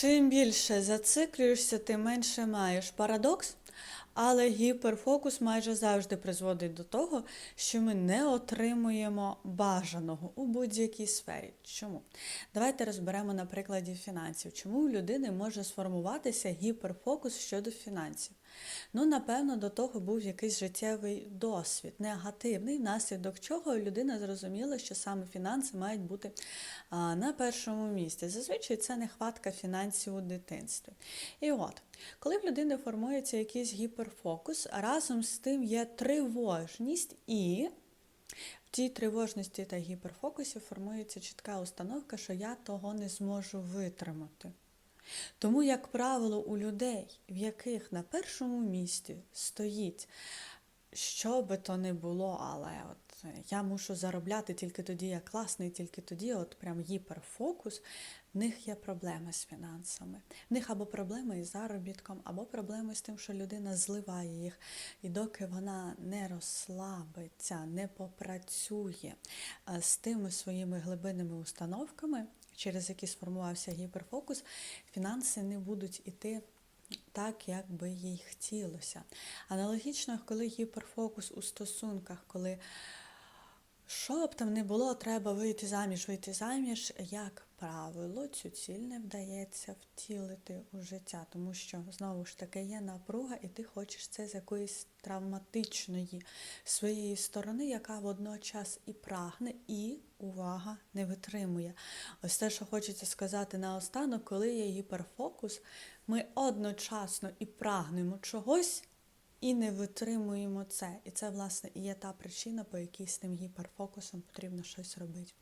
Чим більше зациклюєшся, тим менше маєш парадокс, але гіперфокус майже завжди призводить до того, що ми не отримуємо бажаного у будь-якій сфері. Чому? Давайте розберемо на прикладі фінансів. Чому у людини може сформуватися гіперфокус щодо фінансів? Ну, напевно, до того був якийсь життєвий досвід, негативний, внаслідок чого людина зрозуміла, що саме фінанси мають бути на першому місці. Зазвичай це нехватка фінансів у дитинстві. І от, коли в людини формується якийсь гіперфокус, разом з тим є тривожність і. В тій тривожності та гіперфокусі формується чітка установка, що я того не зможу витримати. Тому, як правило, у людей, в яких на першому місці стоїть, що би то не було, але от я мушу заробляти тільки тоді, я класний, тільки тоді, от прям гіперфокус, в них є проблеми з фінансами. В них або проблеми із заробітком, або проблеми з тим, що людина зливає їх. І доки вона не розслабиться, не попрацює е, з тими своїми глибинними установками, через які сформувався гіперфокус, фінанси не будуть іти так, як би їй хотілося. Аналогічно, коли гіперфокус у стосунках, коли що б там не було, треба вийти заміж, вийти заміж, як правило, цю ціль не вдається втілити у життя, тому що знову ж таки є напруга, і ти хочеш це з якоїсь травматичної своєї сторони, яка водночас і прагне, і увага не витримує. Ось те, що хочеться сказати наостанок, коли є гіперфокус, ми одночасно і прагнемо чогось. І не витримуємо це. І це, власне, і є та причина, по якій з тим гіперфокусом потрібно щось робити.